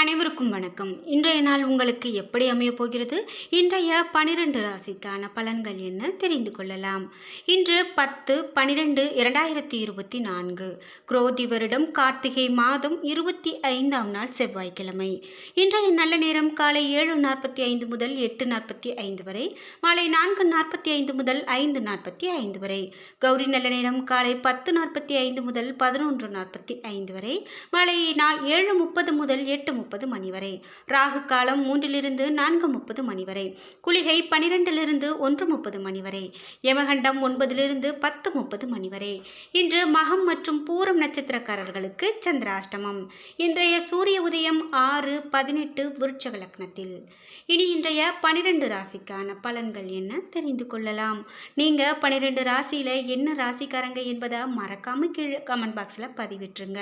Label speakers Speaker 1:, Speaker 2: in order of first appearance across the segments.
Speaker 1: அனைவருக்கும் வணக்கம். இன்றைய நாள் உங்களுக்கு எப்படி அமையப் போகிறது? இன்றைய பனிரெண்டு ராசிக்கான பலன்கள் என்ன தெரிந்து கொள்ளலாம். இன்று பத்து பனிரெண்டு இரண்டாயிரத்தி இருபத்தி நான்கு. குரோதி வருடம் கார்த்திகை மாதம் இருபத்தி ஐந்தாம் நாள் செவ்வாய்க்கிழமை. இன்றைய நல்ல நேரம் காலை ஏழு நாற்பத்தி ஐந்து முதல் எட்டு நாற்பத்தி ஐந்து வரை மாலை நான்கு நாற்பத்தி ஐந்து முதல் ஐந்து நாற்பத்தி ஐந்து வரை கௌரி நல்ல நேரம் காலை பத்து நாற்பத்தி ஐந்து முதல் பதினொன்று நாற்பத்தி ஐந்து வரை மாலை நான் ஏழு முப்பது முதல் எட்டு முப்பது மணி வரை. ராகு காலம் மூன்றிலிருந்து நான்கு முப்பது மணி வரை. குளிகை பனிரெண்டிலிருந்து ஒன்று முப்பது மணி வரை. யமகண்டம் ஒன்பதிலிருந்து பத்து முப்பது மணி வரை. இன்று மகம் மற்றும் பூரம் நட்சத்திரக்காரர்களுக்கு சந்திராஷ்டமம். இன்றைய சூரிய உதயம் ஆறு பதினெட்டு விருட்சக லக்னத்தில். இனி இன்றைய பனிரெண்டு ராசிக்கான பலன்கள் என்ன தெரிந்து கொள்ளலாம். நீங்கள் பன்னிரெண்டு ராசியில் என்ன ராசிக்காரங்க என்பதை மறக்காமல் கீழே கமெண்ட் பாக்ஸில் பதிவிட்டுருங்க.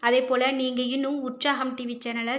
Speaker 1: அதே போல் நீங்கள் இன்னும் உற்சாகம் டிவி சேனலை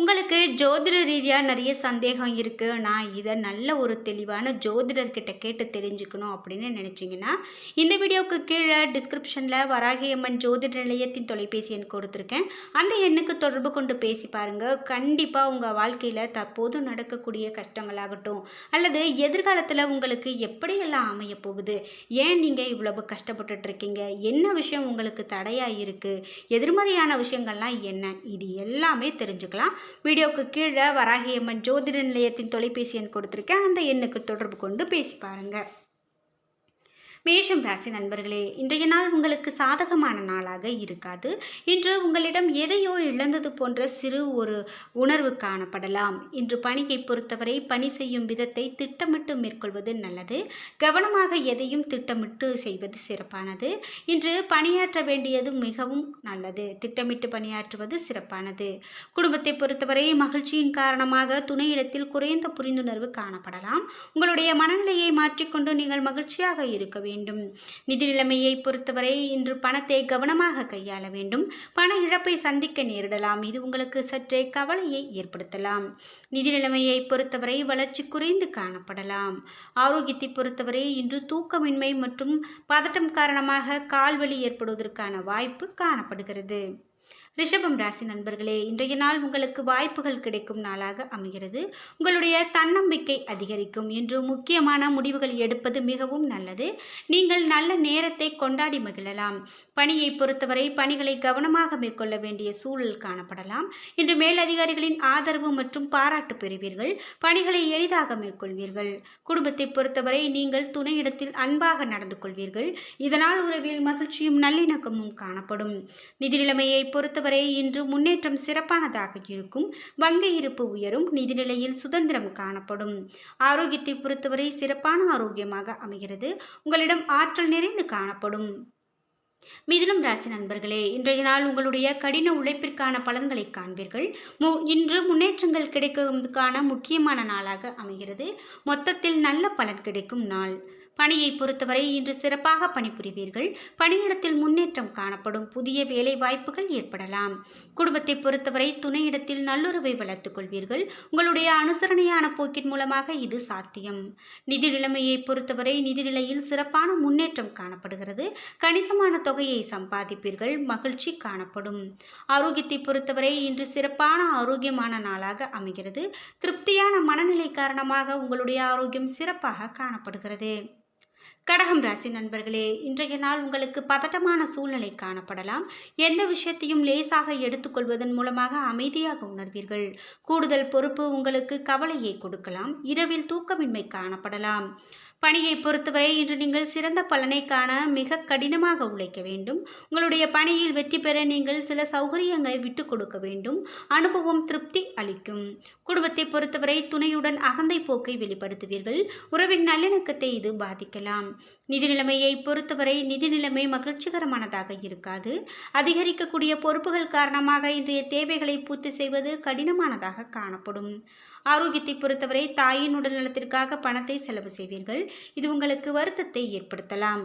Speaker 1: உங்களுக்கு ஜோதிட ரீதியாக நிறைய சந்தேகம் இருக்குது நான் இதை நல்ல ஒரு தெளிவான ஜோதிடர்கிட்ட கேட்டு தெரிஞ்சுக்கணும் அப்படின்னு நினச்சிங்கன்னா இந்த வீடியோவுக்கு கீழே டிஸ்கிரிப்ஷனில் வராகியம்மன் ஜோதிட நிலையத்தின் தொலைபேசி எண் கொடுத்துருக்கேன். அந்த எண்ணுக்கு தொடர்பு கொண்டு பேசி பாருங்கள் கண்டிப்பாக உங்கள் வாழ்க்கையில் தற்போது நடக்கக்கூடிய கஷ்டங்களாகட்டும் அல்லது எதிர்காலத்தில் உங்களுக்கு எப்படியெல்லாம் அமைய போகுது ஏன் நீங்கள் இவ்வளவு கஷ்டப்பட்டுட்டு இருக்கீங்க என்ன விஷயம் உங்களுக்கு தடையாக இருக்குது எதிர்மறையான விஷயங்கள்லாம் என்ன இது எல்லாமே தெரிஞ்சுக்கலாம். வீடியோவுக்கு கீழே வராகியம்மன் ஜோதிட நிலையத்தின் தொலைபேசி எண் கொடுத்துருக்கேன். அந்த எண்ணுக்கு தொடர்பு கொண்டு பேசி பாருங்கள் மேஷம் ராசி நண்பர்களே இன்றைய நாள் உங்களுக்கு சாதகமான நாளாக இருக்காது. இன்று உங்களிடம் எதையோ இழந்தது போன்ற சிறு ஒரு உணர்வு காணப்படலாம். இன்று பணியை பொறுத்தவரை பணி செய்யும் விதத்தை திட்டமிட்டு மேற்கொள்வது நல்லது. கவனமாக எதையும் திட்டமிட்டு செய்வது சிறப்பானது. இன்று பணியாற்ற வேண்டியது மிகவும் நல்லது. திட்டமிட்டு பணியாற்றுவது சிறப்பானது. குடும்பத்தை பொறுத்தவரை மகிழ்ச்சியின் காரணமாக துணையிடத்தில் குறைந்த புரிந்துணர்வு காணப்படலாம். உங்களுடைய மனநிலையை மாற்றிக்கொண்டு நீங்கள் மகிழ்ச்சியாக இருக்க வேண்டும். வேண்டும். நிதி நிலைமையை பொறுத்தவரை இன்று பணத்தை கவனமாக கையாள வேண்டும். பண இழப்பை சந்திக்க நேரிடலாம். இது உங்களுக்கு சற்றே கவலையை ஏற்படுத்தலாம். நிதி நிலைமையை பொறுத்தவரை வளர்ச்சி குறைந்து காணப்படலாம். ஆரோக்கியத்தை பொறுத்தவரை இன்று தூக்கமின்மை மற்றும் பதட்டம் காரணமாக கால்வலி ஏற்படுவதற்கான வாய்ப்பு காணப்படுகிறது. ரிஷபம் ராசி நண்பர்களே இன்றைய நாள் உங்களுக்கு வாய்ப்புகள் கிடைக்கும் நாளாக அமைகிறது. உங்களுடைய தன்னம்பிக்கை அதிகரிக்கும் என்று முக்கியமான முடிவுகள் எடுப்பது மிகவும் நல்லது. நீங்கள் நல்ல நேரத்தை கொண்டாடி மகிழலாம். பணியை பொறுத்தவரை பணிகளை கவனமாக மேற்கொள்ள வேண்டிய சூழல் காணப்படலாம். இன்று மேலதிகாரிகளின் ஆதரவு மற்றும் பாராட்டு பெறுவீர்கள். பணிகளை எளிதாக மேற்கொள்வீர்கள். குடும்பத்தை பொறுத்தவரை நீங்கள் துணையிடத்தில் அன்பாக நடந்து கொள்வீர்கள். இதனால் உறவில் மகிழ்ச்சியும் நல்லிணக்கமும் காணப்படும். நிதி நிலைமையை பொறுத்தவரை பொறுத்தவரை இன்று முன்னேற்றம் சிறப்பானதாக இருக்கும். வங்கி இருப்பு உயரும். நிதிநிலையில் சுதந்திரம் காணப்படும். ஆரோக்கியத்தை பொறுத்தவரை சிறப்பான ஆரோக்கியமாக அமைகிறது. உங்களிடம் ஆற்றல் நிறைந்து காணப்படும். மிதுனம் ராசி நண்பர்களே இன்றைய நாள் உங்களுடைய கடின உழைப்பிற்கான பலன்களை காண்பீர்கள். மு இன்று முன்னேற்றங்கள் கிடைக்குவதற்கான முக்கியமான நாளாக அமைகிறது. மொத்தத்தில் நல்ல பலன் கிடைக்கும் நாள். பணியை பொறுத்தவரை இன்று சிறப்பாக பணிபுரிவீர்கள். பணியிடத்தில் முன்னேற்றம் காணப்படும். புதிய வேலை வாய்ப்புகள் ஏற்படலாம். குடும்பத்தை பொறுத்தவரை துணையிடத்தில் நல்லுறவை வளர்த்துக் கொள்வீர்கள். உங்களுடைய அனுசரணையான போக்கின் மூலமாக இது சாத்தியம். நிதி நிலைமையை பொறுத்தவரை நிதிநிலையில் சிறப்பான முன்னேற்றம் காணப்படுகிறது. கணிசமான தொகையை சம்பாதிப்பீர்கள். மகிழ்ச்சி காணப்படும். ஆரோக்கியத்தை பொறுத்தவரை இன்று சிறப்பான ஆரோக்கியமான நாளாக அமைகிறது. திருப்தியான மனநிலை காரணமாக உங்களுடைய ஆரோக்கியம் சிறப்பாக காணப்படுகிறது. கடகம் ராசி நண்பர்களே இன்றைய நாள் உங்களுக்கு பதட்டமான சூழ்நிலை காணப்படலாம். எந்த விஷயத்தையும் லேசாக எடுத்துக்கொள்வதன் மூலமாக அமைதியாக உணர்வீர்கள். கூடுதல் பொறுப்பு உங்களுக்கு கவலையை கொடுக்கலாம். இரவில் தூக்கமின்மை காணப்படலாம். பணியை பொறுத்தவரை இன்று நீங்கள் சிறந்த பலனை காண மிக கடினமாக உழைக்க வேண்டும். உங்களுடைய பணியில் வெற்றி பெற நீங்கள் சில சௌகரியங்களை விட்டு கொடுக்க வேண்டும். அனுபவம் திருப்தி அளிக்கும். குடும்பத்தை பொறுத்தவரை துணையுடன் அகந்தை போக்கை வெளிப்படுத்துவீர்கள். உறவின் நல்லிணக்கத்தை இது பாதிக்கலாம். நிதி நிலைமையை பொறுத்தவரை நிதி நிலைமை மகிழ்ச்சிகரமானதாக இருக்காது. அதிகரிக்கக்கூடிய பொறுப்புகள் காரணமாக இன்றைய தேவைகளை பூர்த்தி செய்வது கடினமானதாக காணப்படும். ஆரோக்கியத்தை பொறுத்தவரை தாயின் உடல் நலத்திற்காக பணத்தை செலவு செய்வீர்கள். இது உங்களுக்கு வருத்தத்தை ஏற்படுத்தலாம்.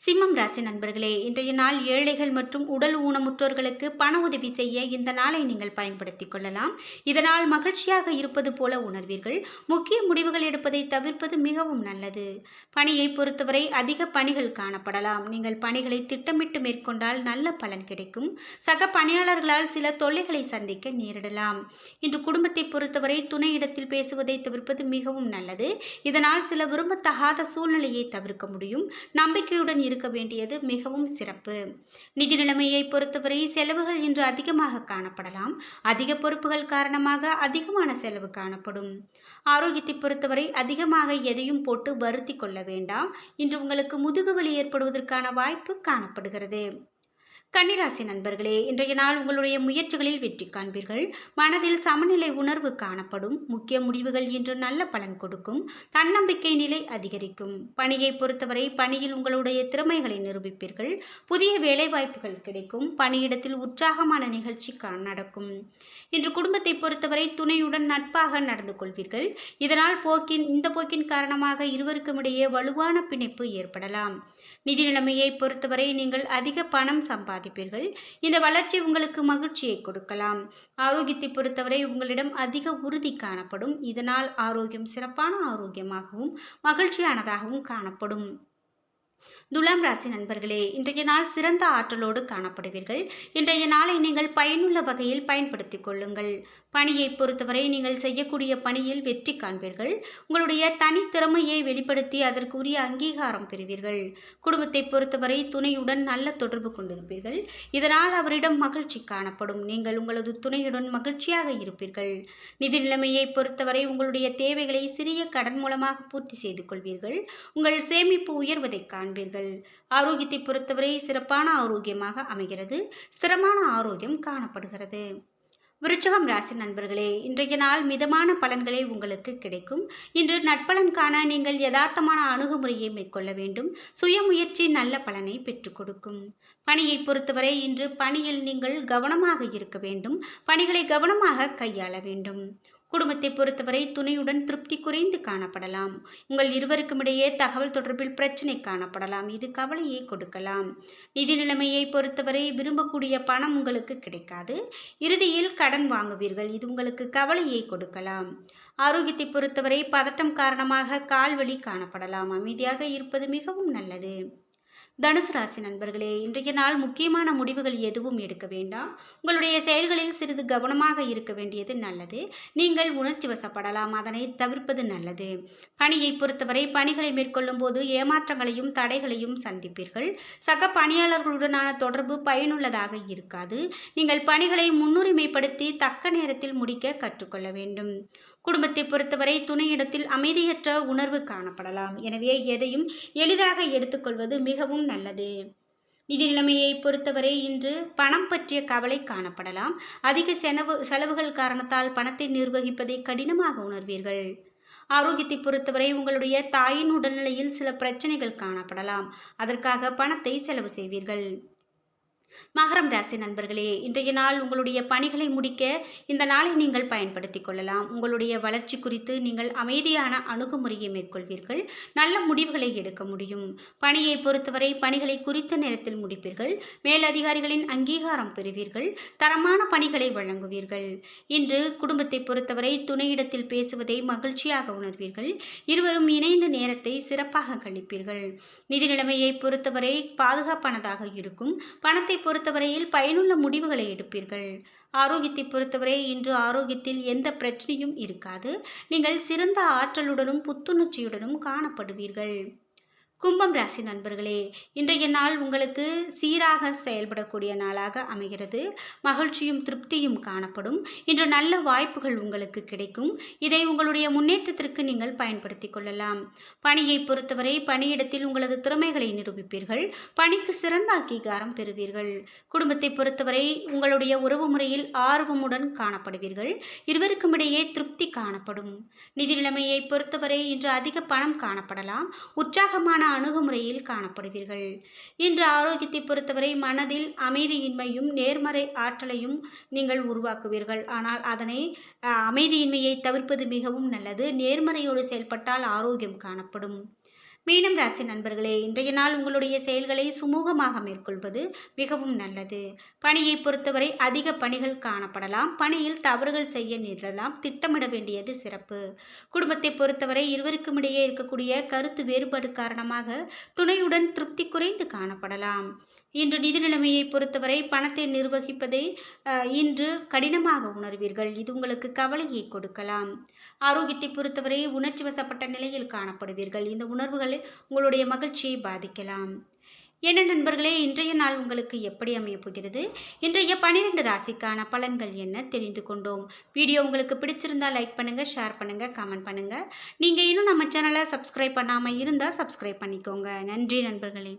Speaker 1: சிம்மம் ராசி நண்பர்களே இன்றைய நாள் ஏழைகள் மற்றும் உடல் ஊனமுற்றோர்களுக்கு பண உதவி செய்ய இந்த நாளை நீங்கள் பயன்படுத்திக் கொள்ளலாம். இதனால் மகிழ்ச்சியாக இருப்பது போல உணர்வீர்கள். முக்கிய முடிவுகள் எடுப்பதை தவிர்ப்பது மிகவும் நல்லது. பணியை பொறுத்தவரை அதிக பணிகள் காணப்படலாம். நீங்கள் பணிகளை திட்டமிட்டு மேற்கொண்டால் நல்ல பலன் கிடைக்கும். சக பணியாளர்களால் சில தொல்லைகளை சந்திக்க நேரிடலாம். இன்று குடும்பத்தை பொறுத்தவரை துணையிடத்தில் பேசுவதை தவிர்ப்பது மிகவும் நல்லது. இதனால் சில விரும்பத்தகாத சூழ்நிலையை தவிர்க்க முடியும். நம்பிக்கையுடன் இருக்க வேண்டியது மிகவும் சிறப்பு. நிதி நிலைமையை பொறுத்தவரை செலவுகள் இன்று அதிகமாக காணப்படலாம். அதிக பொறுப்புகள் காரணமாக அதிகமான செலவு காணப்படும். ஆரோக்கியத்தை பொறுத்தவரை அதிகமாக எதையும் போட்டு வருத்தி கொள்ள வேண்டாம். இன்று உங்களுக்கு முதுகுவலி ஏற்படுவதற்கான வாய்ப்பு காணப்படுகிறது. கன்னிராசி நண்பர்களே இன்றைய நாள் உங்களுடைய முயற்சிகளில் வெற்றி காண்பீர்கள். மனதில் சமநிலை உணர்வு காணப்படும். முக்கிய முடிவுகள் இன்று நல்ல பலன் கொடுக்கும். தன்னம்பிக்கை நிலை அதிகரிக்கும். பணியை பொறுத்தவரை பணியில் உங்களுடைய திறமைகளை நிரூபிப்பீர்கள். புதிய வேலைவாய்ப்புகள் கிடைக்கும். பணியிடத்தில் உற்சாகமான நிகழ்ச்சி கா- நடக்கும். இன்று குடும்பத்தை பொறுத்தவரை துணையுடன் நட்பாக நடந்து கொள்வீர்கள். இதனால் போக்கின் இந்த போக்கின் காரணமாக இருவருக்கும் இடையே வலுவான பிணைப்பு ஏற்படலாம். நிதி நிலைமையை பொறுத்தவரை நீங்கள் அதிக பணம் சம்பாதிப்பீர்கள். இந்த வளர்ச்சி உங்களுக்கு மகிழ்ச்சியை கொடுக்கலாம். ஆரோக்கியத்தை பொறுத்தவரை உங்களிடம் அதிக உறுதி காணப்படும். இதனால் ஆரோக்கியம் சிறப்பான ஆரோக்கியமாகவும் மகிழ்ச்சியானதாகவும் காணப்படும். துலாம் ராசி நண்பர்களே இன்றைய நாள் சிறந்த ஆற்றலோடு காணப்படுவீர்கள். இன்றைய நாளை நீங்கள் பயனுள்ள வகையில் பயன்படுத்திக் கொள்ளுங்கள். பணியை பொறுத்தவரை நீங்கள் செய்யக்கூடிய பணியில் வெற்றி காண்பீர்கள். உங்களுடைய தனித்திறமையை வெளிப்படுத்தி அதற்குரிய அங்கீகாரம் பெறுவீர்கள். குடும்பத்தை பொறுத்தவரை துணையுடன் நல்ல தொடர்பு கொண்டிருப்பீர்கள். இதனால் அவரிடம் மகிழ்ச்சி காணப்படும். நீங்கள் உங்களது துணையுடன் மகிழ்ச்சியாக இருப்பீர்கள். நிதி நிலைமையை பொறுத்தவரை உங்களுடைய தேவைகளை சிறிய கடன் மூலமாக பூர்த்தி செய்து கொள்வீர்கள். உங்கள் சேமிப்பு உயர்வதை காண்பீர்கள். ஆரோக்கியத்தை பொறுத்தவரை சிறப்பான ஆரோக்கியமாக அமைகிறது. ஸ்திரமான ஆரோக்கியம் காணப்படுகிறது. விருச்சகம் ராசி நண்பர்களே இன்றைய நாள் மிதமான பலன்களே உங்களுக்கு கிடைக்கும். இன்று நட்பலன் காண நீங்கள் யதார்த்தமான அணுகுமுறையை மேற்கொள்ள வேண்டும். சுயமுயற்சி நல்ல பலனை பெற்றுக் கொடுக்கும். பணியை பொறுத்தவரை இன்று பணியில் நீங்கள் கவனமாக இருக்க வேண்டும். பணிகளை கவனமாக கையாள வேண்டும். குடும்பத்தை பொறுத்தவரை துணையுடன் திருப்தி குறைந்து காணப்படலாம். உங்கள் இருவருக்கும் இடையே தகவல் தொடர்பில் பிரச்சனை காணப்படலாம். இது கவலையை கொடுக்கலாம். நிதி நிலைமையை பொறுத்தவரை விரும்பக்கூடிய பணம் உங்களுக்கு கிடைக்காது. இறுதியில் கடன் வாங்குவீர்கள். இது உங்களுக்கு கவலையை கொடுக்கலாம். ஆரோக்கியத்தை பொறுத்தவரை பதட்டம் காரணமாக கால்வழி காணப்படலாம். அமைதியாக இருப்பது மிகவும் நல்லது. தனுசு ராசி நண்பர்களே இன்றைய நாள் முக்கியமான முடிவுகள் எதுவும் எடுக்க வேண்டாம். உங்களுடைய செயல்களில் சிறிது கவனமாக இருக்க வேண்டியது நல்லது. நீங்கள் உணர்ச்சி வசப்படலாம் அதனை தவிர்ப்பது நல்லது. பணியை பொறுத்தவரை பணிகளை மேற்கொள்ளும் போது ஏமாற்றங்களையும் தடைகளையும் சந்திப்பீர்கள். சக பணியாளர்களுடனான தொடர்பு பயனுள்ளதாக இருக்காது. நீங்கள் பணிகளை முன்னுரிமைப்படுத்தி தக்க நேரத்தில் முடிக்க கற்றுக்கொள்ள வேண்டும். குடும்பத்தை பொறுத்தவரை துணையிடத்தில் அமைதியற்ற உணர்வு காணப்படலாம். எனவே எதையும் எளிதாக எடுத்துக்கொள்வது மிகவும் நல்லது. நிதி நிலைமையை பொறுத்தவரை இன்று பணம் பற்றிய கவலை காணப்படலாம். அதிக செலவு செலவுகள் காரணத்தால் பணத்தை நிர்வகிப்பதை கடினமாக உணர்வீர்கள். ஆரோக்கியத்தை பொறுத்தவரை உங்களுடைய தாயின் உடல்நிலையில் சில பிரச்சனைகள் காணப்படலாம். அதற்காக பணத்தை செலவு செய்வீர்கள். மகரம் ராசி நண்பர்களே இன்றைய நாள் உங்களுடைய பணிகளை முடிக்க இந்த நாளை நீங்கள் பயன்படுத்திக் கொள்ளலாம். உங்களுடைய வளர்ச்சி குறித்து நீங்கள் அமைதியான அணுகுமுறையை மேற்கொள்வீர்கள். நல்ல முடிவுகளை எடுக்க முடியும். பணியை பொறுத்தவரை பணிகளை குறித்த நேரத்தில் முடிப்பீர்கள். மேலதிகாரிகளின் அங்கீகாரம் பெறுவீர்கள். தரமான பணிகளை வழங்குவீர்கள். இன்று குடும்பத்தை பொறுத்தவரை துணையிடத்தில் பேசுவதை மகிழ்ச்சியாக உணர்வீர்கள். இருவரும் இணைந்த நேரத்தை சிறப்பாக கழிப்பீர்கள். நிதி நிலைமையை பொறுத்தவரை பாதுகாப்பானதாக இருக்கும். பணத்தை பொறுத்தவரையில் பயனுள்ள முடிவுகளை எடுப்பீர்கள். ஆரோக்கியத்தை பொறுத்தவரை இன்று ஆரோக்கியத்தில் எந்த பிரச்சனையும் இருக்காது. நீங்கள் சிறந்த ஆற்றலுடனும் புத்துணர்ச்சியுடனும் காணப்படுவீர்கள். கும்பம் ராசி நண்பர்களே இன்றைய நாள் உங்களுக்கு சீராக செயல்படக்கூடிய நாளாக அமைகிறது. மகிழ்ச்சியும் திருப்தியும் காணப்படும். இன்று நல்ல வாய்ப்புகள் உங்களுக்கு கிடைக்கும். இதை உங்களுடைய முன்னேற்றத்திற்கு நீங்கள் பயன்படுத்திக் கொள்ளலாம். பணியை பொறுத்தவரை பணியிடத்தில் உங்களது திறமைகளை நிரூபிப்பீர்கள். பணிக்கு சிறந்த அங்கீகாரம் பெறுவீர்கள். குடும்பத்தை பொறுத்தவரை உங்களுடைய உறவு முறையில் ஆர்வமுடன் காணப்படுவீர்கள். இருவருக்கும் இடையே திருப்தி காணப்படும். நிதி நிலைமையை பொறுத்தவரை இன்று அதிக பணம் காணப்படலாம். உற்சாகமான அணுகுமுறையில் காணப்படுவீர்கள். இன்று ஆரோக்கியத்தை பொறுத்தவரை மனதில் அமைதியின்மையும் நேர்மறை ஆற்றலையும் நீங்கள் உருவாக்குவீர்கள். ஆனால் அதனை அமைதியின்மையை தவிர்ப்பது மிகவும் நல்லது. நேர்மறையோடு செயல்பட்டால் ஆரோக்கியம் காணப்படும். மீனம் ராசி நண்பர்களே இன்றைய நாள் உங்களுடைய செயல்களை சுமூகமாக மேற்கொள்வது மிகவும் நல்லது. பணியை பொறுத்தவரை அதிக பணிகள் காணப்படலாம் பணியில் தவறுகள் செய்ய நேரலாம் திட்டமிட வேண்டியது சிறப்பு. குடும்பத்தை பொறுத்தவரை இருவருக்கும் இடையே இருக்கக்கூடிய கருத்து வேறுபாடு காரணமாக துணையுடன் திருப்தி குறைந்து காணப்படலாம். இன்று நிதி நிலைமையை பொறுத்தவரை பணத்தை நிர்வகிப்பதை இன்று கடினமாக உணர்வீர்கள். இது உங்களுக்கு கவலையை கொடுக்கலாம். ஆரோக்கியத்தை பொறுத்தவரை உணர்ச்சி வசப்பட்ட நிலையில் காணப்படுவீர்கள். இந்த உணர்வுகள் உங்களுடைய மகிழ்ச்சியை பாதிக்கலாம். என்ன நண்பர்களே இன்றைய நாள் உங்களுக்கு எப்படி அமையப் போகிறது? இன்றைய பன்னிரெண்டு ராசிக்கான பலன்கள் என்ன தெரிந்து கொண்டோம். வீடியோ உங்களுக்கு பிடிச்சிருந்தால் லைக் பண்ணுங்கள் ஷேர் பண்ணுங்கள் கமெண்ட் பண்ணுங்கள் நீங்கள் இன்னும் நம்ம சேனலை சப்ஸ்கிரைப் பண்ணாமல் இருந்தால் சப்ஸ்கிரைப் பண்ணிக்கோங்க. நன்றி நண்பர்களே.